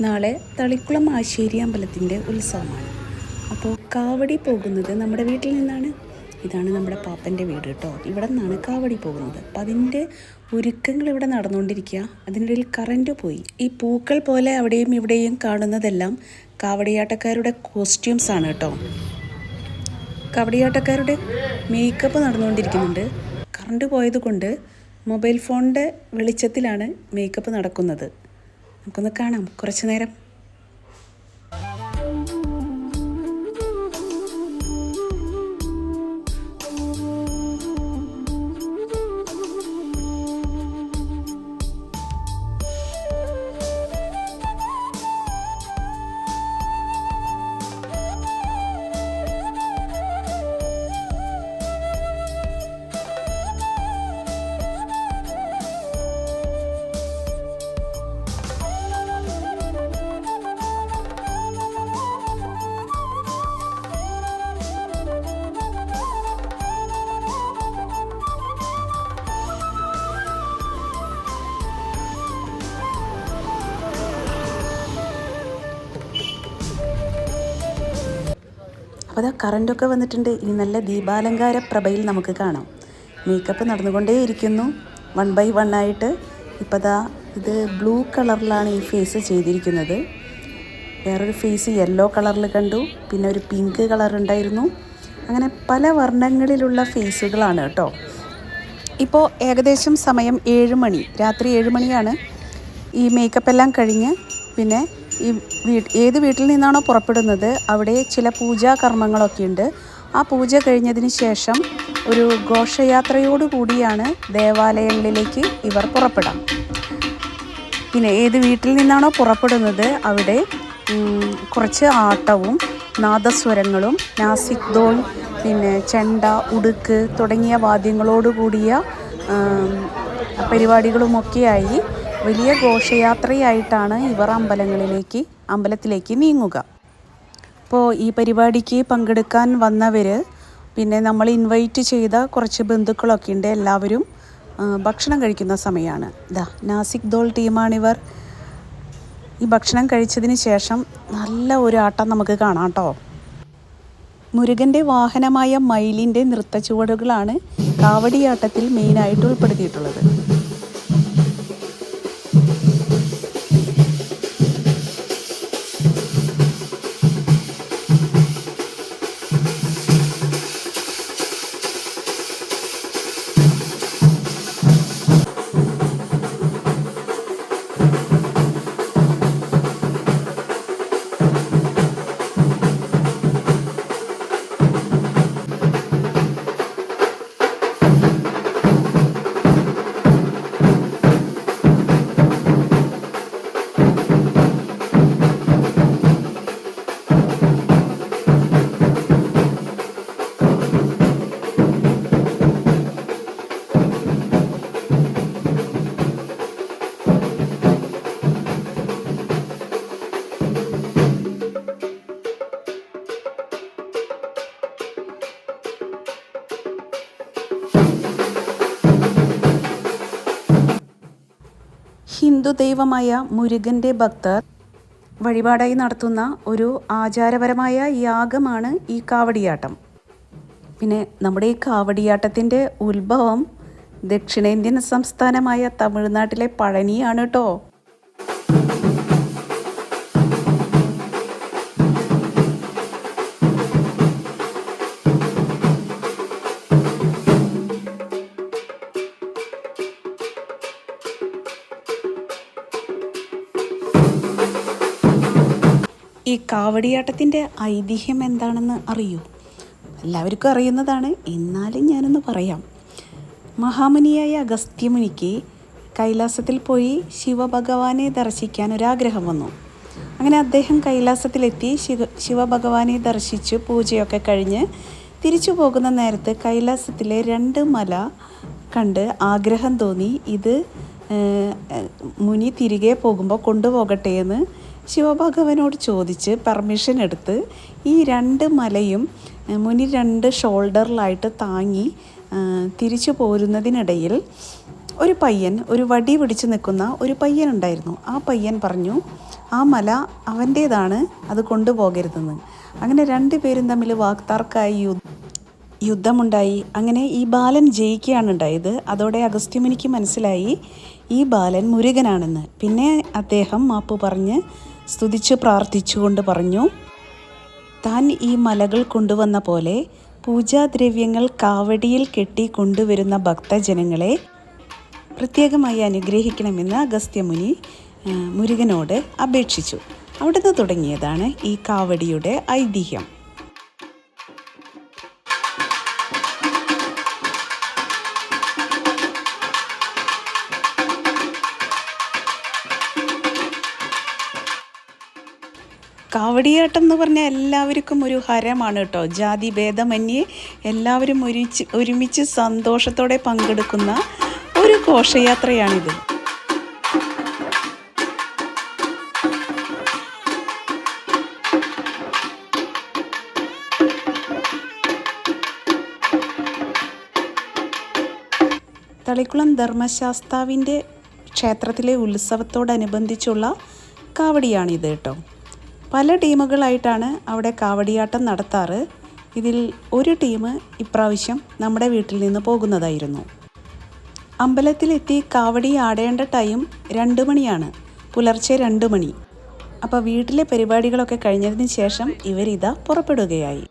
നാളെ തളിക്കുളം ആശേരി അമ്പലത്തിന്റെ ഉത്സവമാണ്. അപ്പോൾ കാവടി പോകുന്നത് നമ്മുടെ വീട്ടിൽ നിന്നാണ്. ഇതാണ് നമ്മുടെ പാപ്പന്റെ വീട് കേട്ടോ. ഇവിടെ നിന്നാണ് കാവടി പോകുന്നത്. അപ്പം അതിന്റെ ഒരുക്കങ്ങൾ ഇവിടെ നടന്നുകൊണ്ടിരിക്കുക. അതിനിടയിൽ കറണ്ട് പോയി. ഈ പൂക്കൾ പോലെ അവിടെയും ഇവിടെയും കാണുന്നതെല്ലാം കാവടിയാട്ടക്കാരുടെ ആണ് കേട്ടോ. കബഡിയാട്ടക്കാരുടെ മേക്കപ്പ് നടന്നുകൊണ്ടിരിക്കുന്നുണ്ട്. കറണ്ട് പോയതുകൊണ്ട് മൊബൈൽ ഫോണിന്റെ വെളിച്ചത്തിലാണ് മേക്കപ്പ് നടക്കുന്നത്. നമുക്കൊന്ന് കാണാം. കുറച്ച് നേരം അപ്പോൾ അതാ കറണ്ടൊക്കെ വന്നിട്ടുണ്ട്. ഈ നല്ല ദീപാലങ്കാര പ്രഭയിൽ നമുക്ക് കാണാം. മേക്കപ്പ് നടന്നുകൊണ്ടേയിരിക്കുന്നു. വൺ ബൈ വൺ ആയിട്ട് ഇപ്പോൾ ദാ ഇത് ബ്ലൂ കളറിലാണ് ഈ ഫേസ് ചെയ്തിരിക്കുന്നത്. വേറൊരു ഫേസ് യെല്ലോ കളറിൽ കണ്ടു. പിന്നെ ഒരു പിങ്ക് കളർ ഉണ്ടായിരുന്നു. അങ്ങനെ പല വർണങ്ങളിലുള്ള ഫേസുകളാണ് കേട്ടോ. ഇപ്പോൾ ഏകദേശം സമയം ഏഴ് മണി രാത്രി ഏഴ് മണിയാണ്. ഈ മേക്കപ്പ് എല്ലാം കഴിഞ്ഞ് പിന്നെ ഈ ഏത് വീട്ടിൽ നിന്നാണോ പുറപ്പെടുന്നത് അവിടെ ചില പൂജാ കർമ്മങ്ങളൊക്കെ ഉണ്ട്. ആ പൂജ കഴിഞ്ഞതിന് ശേഷം ഒരു ഘോഷയാത്രയോടു കൂടിയാണ് ദേവാലയങ്ങളിലേക്ക് ഇവർ പുറപ്പെടാം. പിന്നെ ഏത് വീട്ടിൽ നിന്നാണോ പുറപ്പെടുന്നത് അവിടെ കുറച്ച് ആട്ടവും നാദസ്വരങ്ങളും നാസിക് ദോൾ പിന്നെ ചെണ്ട ഉടുക്ക് തുടങ്ങിയ വാദ്യങ്ങളോട് കൂടിയ ആം, പരിപാടികളുമൊക്കെയായി വലിയ ഘോഷയാത്രയായിട്ടാണ് ഇവർ അമ്പലങ്ങളിലേക്ക് അമ്പലത്തിലേക്ക് നീങ്ങുക. അപ്പോൾ ഈ പരിപാടിക്ക് പങ്കെടുക്കാൻ വന്നവർ പിന്നെ നമ്മൾ ഇൻവൈറ്റ് ചെയ്ത കുറച്ച് ബന്ധുക്കളൊക്കെ ഉണ്ട് എല്ലാവരും ഭക്ഷണം കഴിക്കുന്ന സമയമാണ് ഇതാ നാസിക് ദോൾ ടീമാണിവർ ഈ ഭക്ഷണം കഴിച്ചതിന് ശേഷം നല്ല ഒരു ആട്ടം നമുക്ക് കാണാം കേട്ടോ. മുരുകന്റെ വാഹനമായ മയിലിന്റെ നൃത്തച്ചുവടുകളാണ് കാവടിയാട്ടത്തിൽ മെയിനായിട്ട് ഉൾപ്പെടുത്തിയിട്ടുള്ളത്. ഹിന്ദു ദൈവമായ മുരുകന്റെ ഭക്തർ വഴിപാടായി നടത്തുന്ന ഒരു ആചാരപരമായ യാഗമാണ് ഈ കാവടിയാട്ടം. പിന്നെ നമ്മുടെ ഈ കാവടിയാട്ടത്തിന്റെ ഉത്ഭവം ദക്ഷിണേന്ത്യൻ സംസ്ഥാനമായ തമിഴ്നാട്ടിലെ പഴനിയാണ് കേട്ടോ ഈ കാവടിയാട്ടത്തിന്റെ ഐതിഹ്യം എന്താണെന്ന് അറിയൂ? എല്ലാവർക്കും അറിയുന്നതാണ്. എന്നാലും ഞാനൊന്ന് പറയാം. മഹാമുനിയായ അഗസ്ത്യമുനിക്ക് കൈലാസത്തിൽ പോയി ശിവഭഗവാനെ ദർശിക്കാൻ ഒരാഗ്രഹം വന്നു. അങ്ങനെ അദ്ദേഹം കൈലാസത്തിലെത്തി ശിവ ശിവഭഗവാനെ ദർശിച്ച് പൂജയൊക്കെ കഴിഞ്ഞ് തിരിച്ചു പോകുന്ന നേരത്ത് കൈലാസത്തിലെ രണ്ട് മല കണ്ട് ആഗ്രഹം തോന്നി ഇത് മുനി തിരികെ പോകുമ്പോൾ കൊണ്ടുപോകട്ടെ എന്ന് ശിവഭഗവാനോട് ചോദിച്ച് പെർമിഷൻ എടുത്ത് ഈ രണ്ട് മലയും മുനി രണ്ട് ഷോൾഡറിലായിട്ട് താങ്ങി തിരിച്ചു പോരുന്നതിനിടയിൽ ഒരു പയ്യൻ ഒരു വടി പിടിച്ച് നിൽക്കുന്ന ഒരു പയ്യൻ ഉണ്ടായിരുന്നു. ആ പയ്യൻ പറഞ്ഞു ആ മല അവന്റേതാണ് അത് കൊണ്ടുപോകരുതെന്ന്. അങ്ങനെ രണ്ടുപേരും തമ്മിൽ വാക്താർക്കായി യുദ്ധമുണ്ടായി. അങ്ങനെ ഈ ബാലൻ ജയിക്കുകയാണ് ഉണ്ടായത്. അതോടെ അഗസ്ത്യമുനിക്ക് മനസ്സിലായി ഈ ബാലൻ മുരുകനാണെന്ന്. പിന്നെ അദ്ദേഹം മാപ്പ് പറഞ്ഞ് സ്തുതിച്ച് പ്രാർത്ഥിച്ചുകൊണ്ട് പറഞ്ഞു താൻ ഈ മലകൾ കൊണ്ടുവന്ന പോലെ പൂജാദ്രവ്യങ്ങൾ കാവടിയിൽ കെട്ടി കൊണ്ടുവരുന്ന ഭക്തജനങ്ങളെ പ്രത്യേകമായി അനുഗ്രഹിക്കണമെന്ന് അഗസ്ത്യമുനി മുരുകനോട് അപേക്ഷിച്ചു. അവിടുന്ന് തുടങ്ങിയതാണ് ഈ കാവടിയുടെ ഐതിഹ്യം. കാവടിയാട്ടം എന്ന് പറഞ്ഞാൽ എല്ലാവർക്കും ഒരു ഹരമാണ് കേട്ടോ. ജാതി ഭേദമന്യേ എല്ലാവരും ഒരുമിച്ച് ഒരുമിച്ച് സന്തോഷത്തോടെ പങ്കെടുക്കുന്ന ഒരു ഘോഷയാത്രയാണിത്. തളിക്കുളം ധർമ്മശാസ്താവിന്റെ ക്ഷേത്രത്തിലെ ഉത്സവത്തോടനുബന്ധിച്ചുള്ള കാവടിയാണിത് കേട്ടോ. പല ടീമുകളായിട്ടാണ് അവിടെ കാവടിയാട്ടം നടത്താറ്. ഇതിൽ ഒരു ടീം ഇപ്രാവശ്യം നമ്മുടെ വീട്ടിൽ നിന്ന് പോകുന്നതായിരുന്നു. അമ്പലത്തിലെത്തി കാവടി ആടേണ്ട ടൈം രണ്ട് മണിയാണ്. പുലർച്ചെ രണ്ട് മണി. അപ്പോൾ വീട്ടിലെ പരിപാടികളൊക്കെ കഴിഞ്ഞതിന് ശേഷം ഇവരിതാ പുറപ്പെടുകയായി.